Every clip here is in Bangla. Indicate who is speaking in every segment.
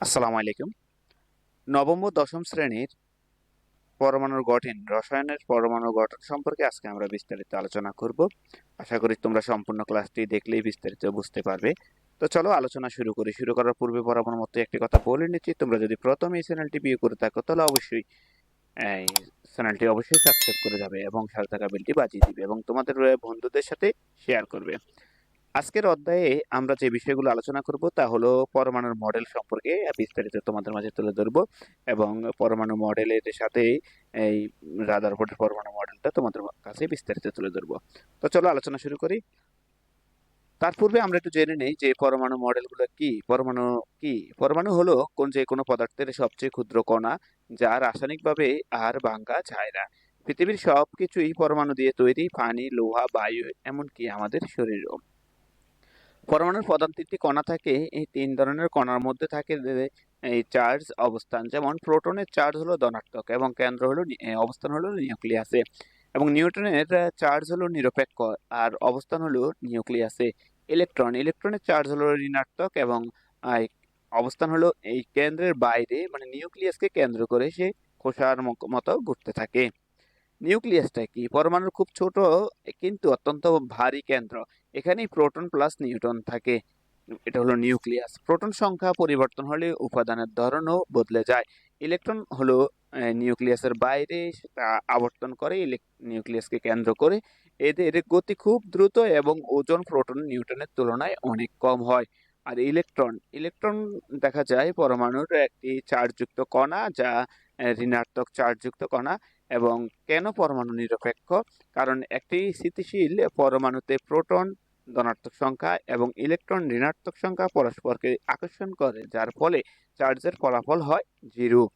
Speaker 1: আসসালামু আলাইকুম। নবম ও দশম শ্রেণির পরমাণুর গঠন, রসায়নের পরমাণু গঠন সম্পর্কে আজকে আমরা বিস্তারিত আলোচনা করব। আশা করি তোমরা সম্পূর্ণ ক্লাসটি দেখলেই বিস্তারিত বুঝতে পারবে। তো চলো আলোচনা শুরু করি। শুরু করার পূর্বে বরাবর মতো একটি কথা বলে নিচ্ছি। তোমরা যদি প্রথম এই চ্যানেলটি বিয়ে করে থাকো, তাহলে অবশ্যই, এই চ্যানেলটি অবশ্যই সাবস্ক্রাইব করে যাবে এবং সাথে থাকা বেলটি বাজিয়ে দিবে এবং তোমাদের বন্ধুদের সাথে শেয়ার করবে। আজকের অধ্যায়ে আমরা যে বিষয়গুলো আলোচনা করব তা হলো পরমাণুর মডেল সম্পর্কে বিস্তারিত তোমাদের মাঝে তুলে ধরবো। এবং পরমাণু মডেলের সাথে এই রাদারফোর্ডের পরমাণু মডেলটা তোমাদের কাছে বিস্তারিত তুলে ধরবো। তো চলো আলোচনা শুরু করি। তার পূর্বে আমরা একটু জেনে নেই যে পরমাণু মডেলগুলো কি? পরমাণু কি? পরমাণু হলো কোন যে কোনো পদার্থের সবচেয়ে ক্ষুদ্র কণা, যা রাসায়নিকভাবে আর ভাঙ্গা যায় না। পৃথিবীর সব কিছুই পরমাণু দিয়ে তৈরি, পানি, লোহা, বায়ু, এমনকি আমাদের শরীরও। পরমাণুর তিনটি কণা থাকে, এই তিন ধরনের কণার মধ্যে থাকে এই চার্জ অবস্থান। যেমন প্রোটনের চার্জ হলো ধনাত্মক এবং কেন্দ্র হলো অবস্থান হলো নিউক্লিয়াসে। এবং নিউটনের চার্জ হলো নিরপেক্ষ আর অবস্থান হলো নিউক্লিয়াসে। ইলেকট্রন, ইলেকট্রনের চার্জ হলো ঋণাত্মক এবং অবস্থান হলো এই কেন্দ্রের বাইরে মানে নিউক্লিয়াসকে কেন্দ্র করে সে খোসার মতো ঘুরতে থাকে। নিউক্লিয়াসটা কি? পরমাণুর খুব ছোট, কিন্তু অত্যন্ত ভারী কেন্দ্র। এখানেই প্রোটন প্লাস নিউট্রন থাকে। এটা হলো নিউক্লিয়াস। প্রোটন সংখ্যা পরিবর্তন হলে উপাদানের ধরনও বদলে যায়। ইলেকট্রন হলো নিউক্লিয়াসের বাইরে আবর্তন করে নিউক্লিয়াসকে কেন্দ্র করে। এদের গতি খুব দ্রুত এবং ওজন প্রোটন নিউটনের তুলনায় অনেক কম হয়। আর ইলেকট্রন ইলেকট্রন দেখা যায় পরমাণুর একটি চার্জযুক্ত কণা, যা ঋণাত্মক চার্জযুক্ত কণা। এবং কেন পরমাণু নিরপেক্ষ? কারণ একটি স্থিতিশীল পরমাণুতে প্রোটন ধনাত্মক সংখ্যা এবং ইলেকট্রন ঋণাত্মক সংখ্যা পরস্পরকে আকর্ষণ করে, যার ফলে চার্জের ফলাফল হয় জিরো।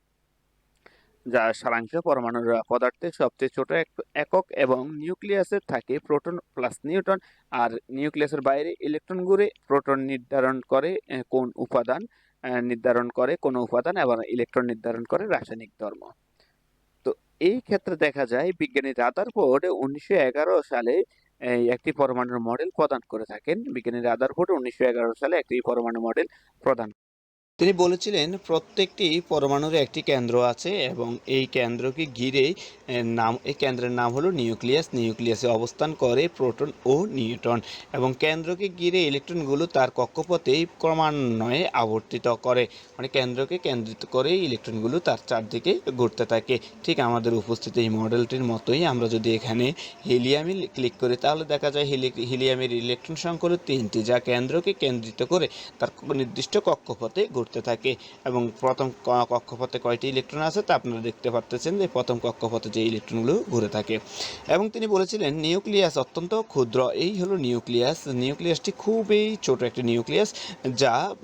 Speaker 1: যা সারাংশ পরমাণুর পদার্থের সবচেয়ে ছোট এক- একক এবং নিউক্লিয়াসের থাকে প্রোটন প্লাস নিউটন, আর নিউক্লিয়াসের বাইরে ইলেকট্রন ঘুরে প্রোটন নির্ধারণ করে কোন উপাদান নির্ধারণ করে কোন উপাদান এবং ইলেকট্রন নির্ধারণ করে রাসায়নিক ধর্ম। এই ক্ষেত্রে দেখা যায় বিজ্ঞানী রাদারফোর্ড উনিশশো এগারো সালে একটি পরমাণুর মডেল প্রদান করে থাকেন। বিজ্ঞানী রাদারফোর্ড উনিশশো এগারো সালে একটি পরমাণু মডেল প্রদান তিনি বলেছিলেন, প্রত্যেকটি পরমাণুর একটি কেন্দ্র আছে এবং এই কেন্দ্রকে ঘিরে নাম, এই কেন্দ্রের নাম হলো নিউক্লিয়াস। নিউক্লিয়াসে অবস্থান করে প্রোটন ও নিউট্রন এবং কেন্দ্রকে ঘিরে ইলেকট্রনগুলো তার কক্ষপথে ক্রমান্বয়ে আবর্তিত করে। মানে কেন্দ্রকে কেন্দ্রিত করে ইলেকট্রনগুলো তার চারদিকে ঘুরতে থাকে। ঠিক আমাদের উপস্থিত এই মডেলটির মতোই আমরা যদি এখানে হিলিয়ামে ক্লিক করি, তাহলে দেখা যায় হিলি- হিলিয়ামের ইলেকট্রন সংখ্যা হলো তিনটি, যা কেন্দ্রকে কেন্দ্রিত করে তার নির্দিষ্ট কক্ষপথে ঘুরতে থাকে এবং প্রথম কক্ষপথে কয়টি ইলেকট্রন আছে তা আপনারা দেখতে পারতেছেন যে প্রথম কক্ষপথে যে ইলেকট্রনগুলো ঘুরে থাকে। এবং তিনি বলেছিলেন, নিউক্লিয়াস অত্যন্ত ক্ষুদ্র। এই হলো নিউক্লিয়াস। নিউক্লিয়াসটি খুবই ছোট একটি নিউক্লিয়াস যা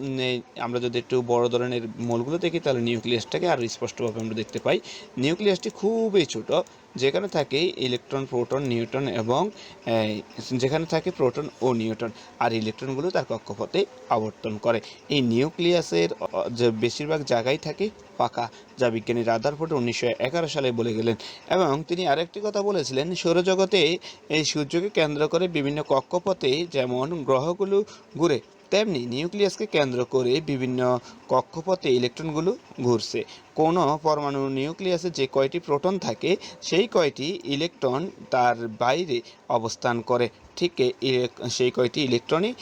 Speaker 1: আমরা যদি একটু বড় ধরনের মোলগুলো দেখি, তাহলে নিউক্লিয়াসটাকে আরও স্পষ্টভাবে আমরা দেখতে পাই। নিউক্লিয়াসটি খুবই ছোট। যেখানে থাকে ইলেকট্রন, প্রোটন, নিউট্রন এবং যেখানে থাকে প্রোটন ও নিউট্রন, আর ইলেকট্রনগুলো তার কক্ষপথে আবর্তন করে। এই নিউক্লিয়াসের যে বেশিরভাগ জায়গায় থাকে পাকা, যা বিজ্ঞানী রাদারফোর্ড উনিশশো এগারো সালে বলে গেলেন। এবং তিনি আরেকটি কথা বলেছিলেন, সৌরজগতে এই সূর্যকে কেন্দ্র করে বিভিন্ন কক্ষপথে যেমন গ্রহগুলো ঘুরে তেমনি নিউক্লিয়াসকে কেন্দ্র করে বিভিন্ন কক্ষপথে ইলেকট্রনগুলো ঘুরছে। কোনো পরমাণু নিউক্লিয়াসে যে কয়টি প্রোটন থাকে, সেই কয়টি ইলেকট্রন তার বাইরে অবস্থান করে। ঠিক সেই কয়টি ইলেকট্রনই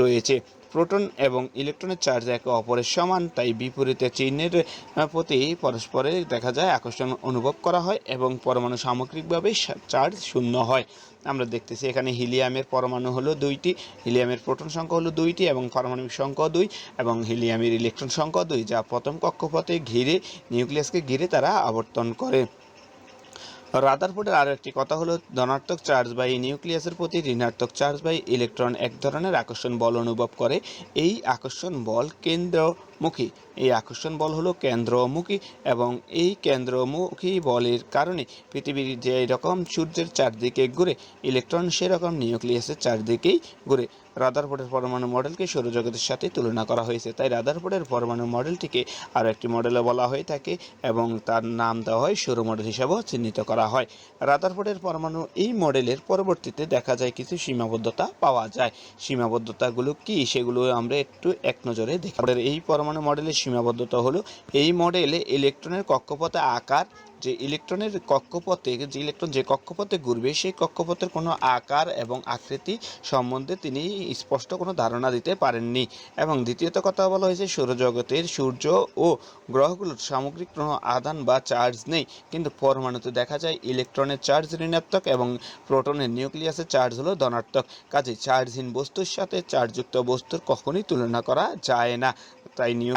Speaker 1: রয়েছে। প্রোটন এবং ইলেকট্রনের চার্জ একে অপরের সমান, তাই বিপরীতে চিহ্নের প্রতি পরস্পরে দেখা যায় আকর্ষণ অনুভব করা হয় এবং পরমাণু সামগ্রিকভাবে চার্জ শূন্য হয়। আমরা দেখতেছি এখানে হিলিয়ামের পরমাণু হলো দুইটি, হিলিয়ামের প্রোটন সংখ্যা হলো দুইটি এবং পারমাণবিক সংখ্যা দুই এবং হিলিয়ামের ইলেকট্রন সংখ্যা দুই, যা প্রথম কক্ষপথে ঘিরে, নিউক্লিয়াসকে ঘিরে তারা আবর্তন করে। রাদারফোর্ডের আরও একটি কথা হলো, ধনাত্মক চার্জ বাই নিউক্লিয়াসের প্রতি ঋণাত্মক চার্জ বাই ইলেকট্রন এক ধরনের আকর্ষণ বল অনুভব করে। এই আকর্ষণ বল কেন্দ্রমুখী। এই আকর্ষণ বল হলো কেন্দ্রমুখী এবং এই কেন্দ্রমুখী বলের কারণে পৃথিবীর যে রকম সূর্যের চারদিকে ঘুরে ইলেকট্রন সেরকম নিউক্লিয়াসের চারদিকেই ঘুরে। রাদারফোর্ডের পরমাণু মডেলকে সৌরজগতের সাথে তুলনা করা হয়েছে। তাই রাদারফোর্ডের পরমাণু মডেলটিকে আরও একটি মডেলে বলা হয়ে থাকে এবং তার নাম দেওয়া হয় সৌর মডেল হিসাবেও চিহ্নিত করা হয়। রাদারফোর্ডের পরমাণু এই মডেলের পরবর্তীতে দেখা যায় কিছু সীমাবদ্ধতা পাওয়া যায়। সীমাবদ্ধতাগুলো কি সেগুলো আমরা একটু এক নজরে দেখি। এই পরমাণু মডেলের সীমাবদ্ধতা হলো এই মডেলে ইলেকট্রনের কক্ষপথে আকার যে ইলেকট্রনের কক্ষপথে, যে ইলেকট্রন যে কক্ষপথে ঘুরবে, সেই কক্ষপথের কোনো আকার এবং আকৃতি সম্বন্ধে তিনি স্পষ্ট কোনো ধারণা দিতে পারেননি। এবং দ্বিতীয়ত কথা বলা হয়েছে, সৌরজগতের সূর্য ও গ্রহগুলোর সামগ্রিক কোনো আদান বা চার্জ নেই। কিন্তু পরমাণুতে দেখা যায়, ইলেকট্রনের চার্জ ঋণাত্মক এবং প্রোটনের নিউক্লিয়াসের চার্জ হলো ধনাত্মক। কাজে চার্জহীন বস্তুর সাথে চার্জযুক্ত বস্তুর কখনোই তুলনা করা যায় না। তাই নিউ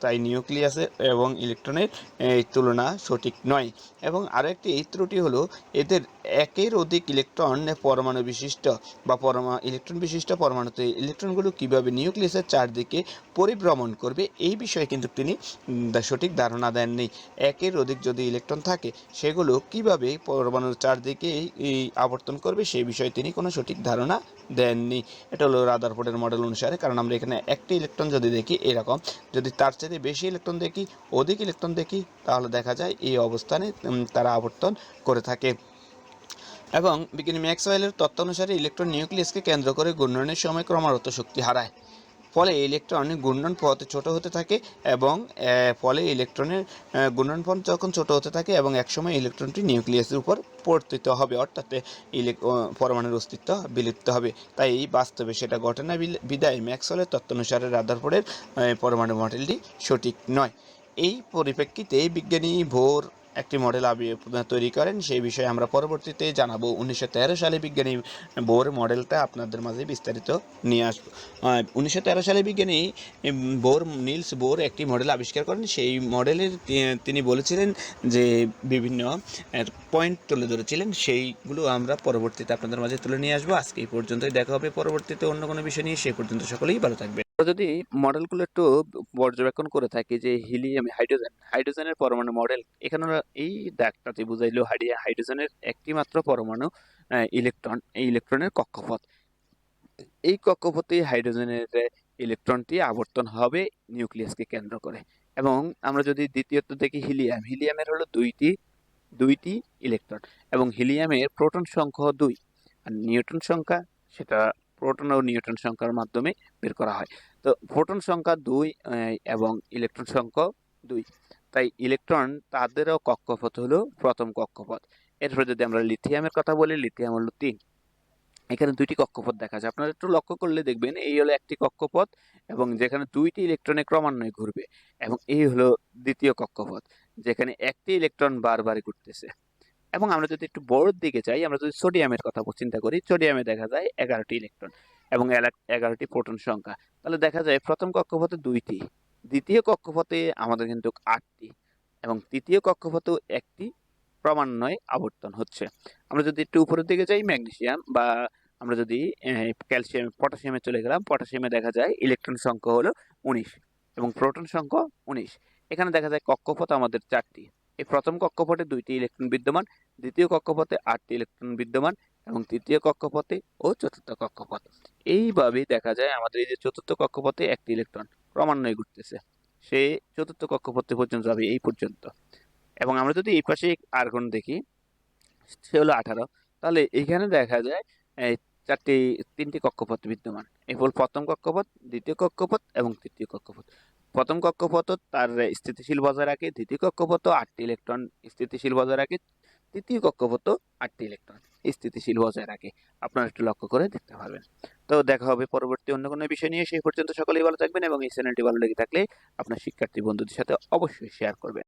Speaker 1: তাই নিউক্লিয়াসে এবং ইলেকট্রনের তুলনা সঠিক নয়। এবং আরেকটি ত্রুটি হলো এদের একের অধিক ইলেকট্রন পরমাণু বিশিষ্ট বা পরমা, ইলেকট্রন বিশিষ্ট পরমাণুতে ইলেকট্রনগুলো কীভাবে নিউক্লিয়াসের চারদিকে পরিভ্রমণ করবে, এই বিষয়ে কিন্তু তিনি সঠিক ধারণা দেননি। একের অধিক যদি ইলেকট্রন থাকে, সেগুলো কীভাবে পরমাণুর চারদিকে এই- আবর্তন করবে, সেই বিষয়ে তিনি কোনো সঠিক ধারণা দেননি। এটা হলো রাদারফোর্ডের মডেল অনুসারে, কারণ আমরা এখানে একটি ইলেকট্রন যদি দেখি, এরকম, যদি তার চেয়ে বেশি ইলেকট্রন দেখি, অধিক ইলেকট্রন দেখি, তাহলে দেখা যায় এই অবস্থানে তারা আবর্তন করে থাকে। এবং বিজ্ঞানী ম্যাক্সওয়েলের তত্ত্ব অনুসারে ইলেকট্রন নিউক্লিয়াসকে কেন্দ্র করে ঘূর্ণনের সময় ক্রমাগত শক্তি হারায়। ফলে ইলেকট্রন ঘূর্ণন পথ ছোট হতে থাকে এবং ফলে ইলেকট্রনের ঘূর্ণন পথ যখন ছোট হতে থাকে এবং একসময় ইলেকট্রনটি নিউক্লিয়াসের উপর পতিত হবে, অর্থাৎ ইলেক- পরমাণুর অস্তিত্ব বিলুপ্ত হবে। তাই এই বাস্তবে সেটা ঘটনা বিদায় ম্যাক্সওয়েলের তত্ত্ব অনুসারে রাদারফোর্ডের পরমাণু মডেলটি সঠিক নয়। এই পরিপ্রেক্ষিতে বিজ্ঞানী ভোর একটি মডেল তৈরি করেন, সেই বিষয়ে আমরা পরবর্তীতে জানাব। উনিশশো তেরো সালে বিজ্ঞানী বোর মডেলটা আপনাদের মাঝে বিস্তারিত নিয়ে আসব। উনিশশো তেরো সালে বিজ্ঞানী বোর, নিলস বোর একটি মডেল আবিষ্কার করেন। সেই মডেলের তিনি বলেছিলেন যে বিভিন্ন পয়েন্ট তুলে ধরেছিলেন। সেইগুলো আমরা পরবর্তীতে আপনাদের মাঝে তুলে নিয়ে আসব। আজকে এই পর্যন্তই। দেখা হবে পরবর্তীতে অন্য কোনো বিষয় নিয়ে। সেই পর্যন্ত সকলেই ভালো থাকবে যদি মডেলগুলো একটু পর্যবেক্ষণ করে থাকি যে হিলিয়াম, হাইড্রোজেন, হাইড্রোজেনের পরমাণু মডেল, এখানে এই দাগটাতে বুঝাইলো হাইডিয়া হাইড্রোজেনের একটি মাত্র পরমাণু ইলেকট্রন, এই ইলেকট্রনের কক্ষপথ। এই কক্ষপথে হাইড্রোজেনের ইলেকট্রনটি আবর্তন হবে নিউক্লিয়াসকে কেন্দ্র করে। এবং আমরা যদি দ্বিতীয়ত দেখি হিলিয়াম, হিলিয়ামের হলো দুইটি দুইটি ইলেকট্রন এবং হিলিয়ামের প্রোটন সংখ্যা দুই। আর নিউটন সংখ্যা, সেটা প্রোটন ও নিউটন সংখ্যার মাধ্যমে বের করা হয়। তো প্রোটন সংখ্যা দুই এবং ইলেকট্রন সংখ্যা দুই। তাই ইলেকট্রন তাদেরও কক্ষপথ হলো প্রথম কক্ষপথ। এরপরে যদি আমরা লিথিয়ামের কথা বলি, লিথিয়াম হলো তিন। এখানে দুইটি কক্ষপথ দেখা যায়। আপনারা একটু লক্ষ্য করলে দেখবেন, এই হলো একটি কক্ষপথ এবং যেখানে দুইটি ইলেকট্রনে ক্রমান্বয়ে ঘুরবে এবং এই হলো দ্বিতীয় কক্ষপথ, যেখানে একটি ইলেকট্রন বারবার ঘুরতেছে। এবং আমরা যদি একটু বড়োর দিকে যাই, আমরা যদি সোডিয়ামের কথা চিন্তা করি, সোডিয়ামে দেখা যায় এগারোটি ইলেকট্রন এবং এগারোটি প্রোটন সংখ্যা। তাহলে দেখা যায় প্রথম কক্ষপথে দুইটি, দ্বিতীয় কক্ষপথে আমাদের কিন্তু আটটি এবং তৃতীয় কক্ষপথেও একটি ক্রমান্বয়ে আবর্তন হচ্ছে। আমরা যদি একটু উপরের দিকে যাই ম্যাগনেশিয়াম বা আমরা যদি ক্যালসিয়াম পটাশিয়ামে চলে গেলাম পটাশিয়ামে দেখা যায় ইলেকট্রন সংখ্যা হলো উনিশ এবং প্রোটন সংখ্যা উনিশ। এখানে দেখা যায় কক্ষপথ আমাদের চারটি। এই প্রথম কক্ষপথে দুইটি ইলেকট্রন বিদ্যমান, দ্বিতীয় কক্ষপথে আটটি ইলেকট্রন বিদ্যমান এবং তৃতীয় কক্ষপথে ও চতুর্থ কক্ষপথ। এইভাবে দেখা যায় আমাদের এই যে চতুর্থ কক্ষপথে একটি ইলেকট্রন ক্রমান্বয়ে ঘুরতেছে। সে চতুর্থ কক্ষপথে পর্যন্ত যাবে এই পর্যন্ত। এবং আমরা যদি এই পাশে আর্গন দেখি, সে হলো আঠারো। তাহলে এখানে দেখা যায় চারটি, তিনটি কক্ষপথ বিদ্যমান। এই হল প্রথম কক্ষপথ, দ্বিতীয় কক্ষপথ এবং তৃতীয় কক্ষপথ। প্রথম কক্ষপথ তার স্থিতিশীল বজায় রাখে, দ্বিতীয় কক্ষপথ আটটি ইলেকট্রন, স্থিতিশীল বজায় রাখে, তৃতীয় কক্ষপথ আটটি ইলেকট্রন, স্থিতিশীল বজায় রাখে। আপনারা একটু লক্ষ্য করে দেখতে পারবেন। তো দেখা হবে পরবর্তী অন্য কোনো বিষয় নিয়ে। সেই পর্যন্ত সকলেই ভালো থাকবেন এবং এই চ্যানেলটি ভালো লেগে থাকলে আপনার শিক্ষার্থী বন্ধুদের সাথে অবশ্যই শেয়ার করবেন।